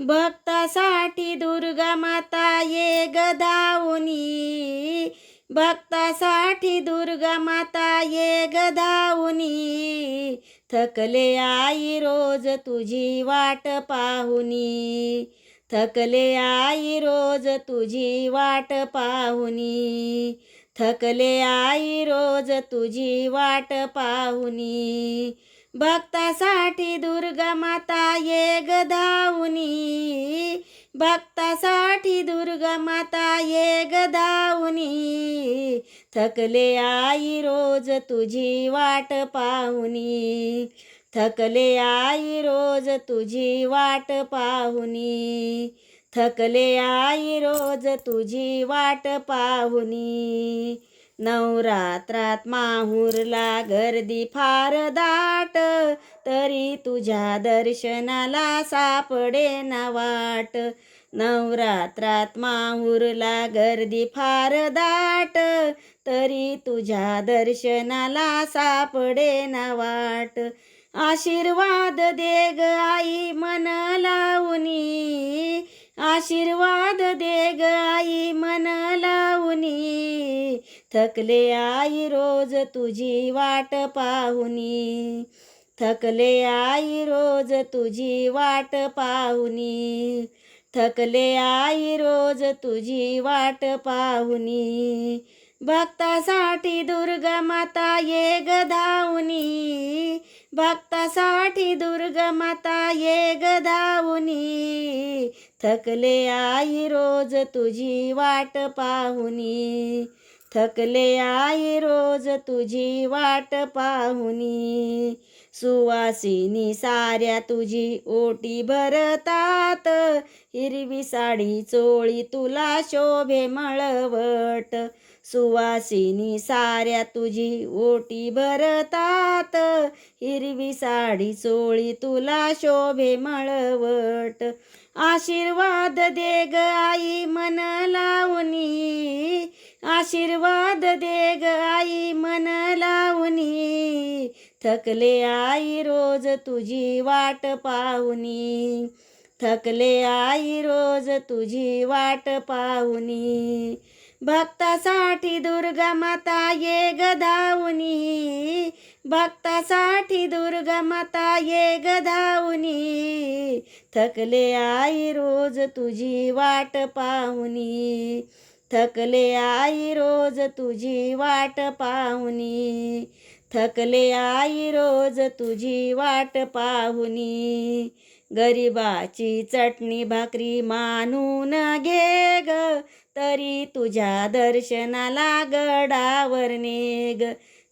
भक्तासाठी दुर्गा माता ये गधावनी भक्तासाठी दुर्गा माता ये गधावनी थकले आई रोज तुझी वाट पाहुनी. थकले आई रोज तुझी वाट पाहुनी. थकले आई रोज तुझी वाट पाहुनी. भक्तासाठी दुर्गा माता ये. गधावनी भक्तासाठी दुर्गा माता ये. गधावनी थकले आई रोज तुझी वाट पाहुनी थकले आई रोज तुझी वाट पाहुनी थकले आई रोज तुझी वाट पाहुनी नवरात्रात माहूरला गर्दी फार दाट तरी तुझ्या दर्शनाला सापडे ना वाट. नवरात्रात माहूरला गर्दी फार दाट तरी तुझ्या दर्शनाला सापडे ना वाट. आशीर्वाद दे ग आई मन लावणी आशीर्वाद थकले आई रोज तुझी वाट पाहुनी. थकले आई रोज तुझी वाट पाहुनी. थकले आई रोज तुझी वाट पाहुनी. भक्तासाठी दुर्गा माता ये धावनी. भक्तासाठी दुर्गा माता ये धावनी. थकले आई रोज तुझी वाट पाहुनी. थकले आई रोज तुझी वाट पाहुनी. सुवासिनी साऱ्या तुझी ओटी भरतात. हिरवी साडी चोळी तुला शोभे मळवट. सुवासिनी साऱ्या तुझी ओटी भरतात. हिरवी साडी चोळी तुला शोभे मळवट. आशीर्वाद दे ग आई मन लावणी. आशीर्वाद दे ग आई मन लावणी. थकले आई रोज तुझी वाट पाहुनी थकले आई रोज तुझी वाट पाहुनी भक्तासाठी दुर्गा माता ये गधावनी भक्तासाठी दुर्गा माता ये गधावनी थकले आई रोज तुझी वाट पाहुनी थकले आई रोज तुझी वाट पाहुनी. थकले आई रोज तुझी वाट पाहुनी. गरिबाची चटणी भाकरी मानून घे ग. तरी तुझ्या दर्शनाला गडावर नेग.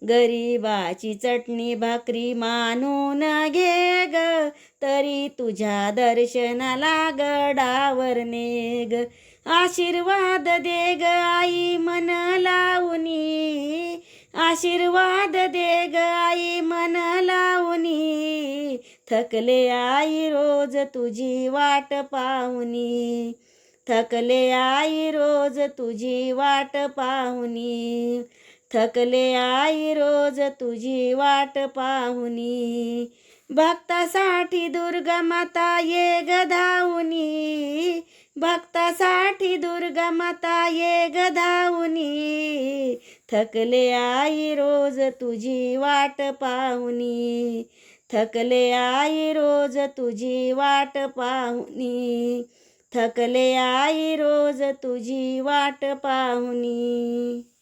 गरिबाची चटणी भाकरी मानून घे ग. तरी तुझ्या दर्शनाला गडावर नेग. आशीर्वाद दे ग आई मन लावणी. आशीर्वाद दे ग थकले आई रोज तुझी वाट पाहुनी. थकले आई रोज तुझी वाट पाहुनी. थकले आई रोज तुझी वाट पाहुनी. भक्तासाठी दुर्गमता माता ये गधावनी भक्तासाठी दुर्गा माता ये गधावनी थकले आई रोज तुझी वाट पाहुनी. थकले आई रोज तुझी वाट पाहुनी. थकले आई रोज तुझी वाट पाहुनी.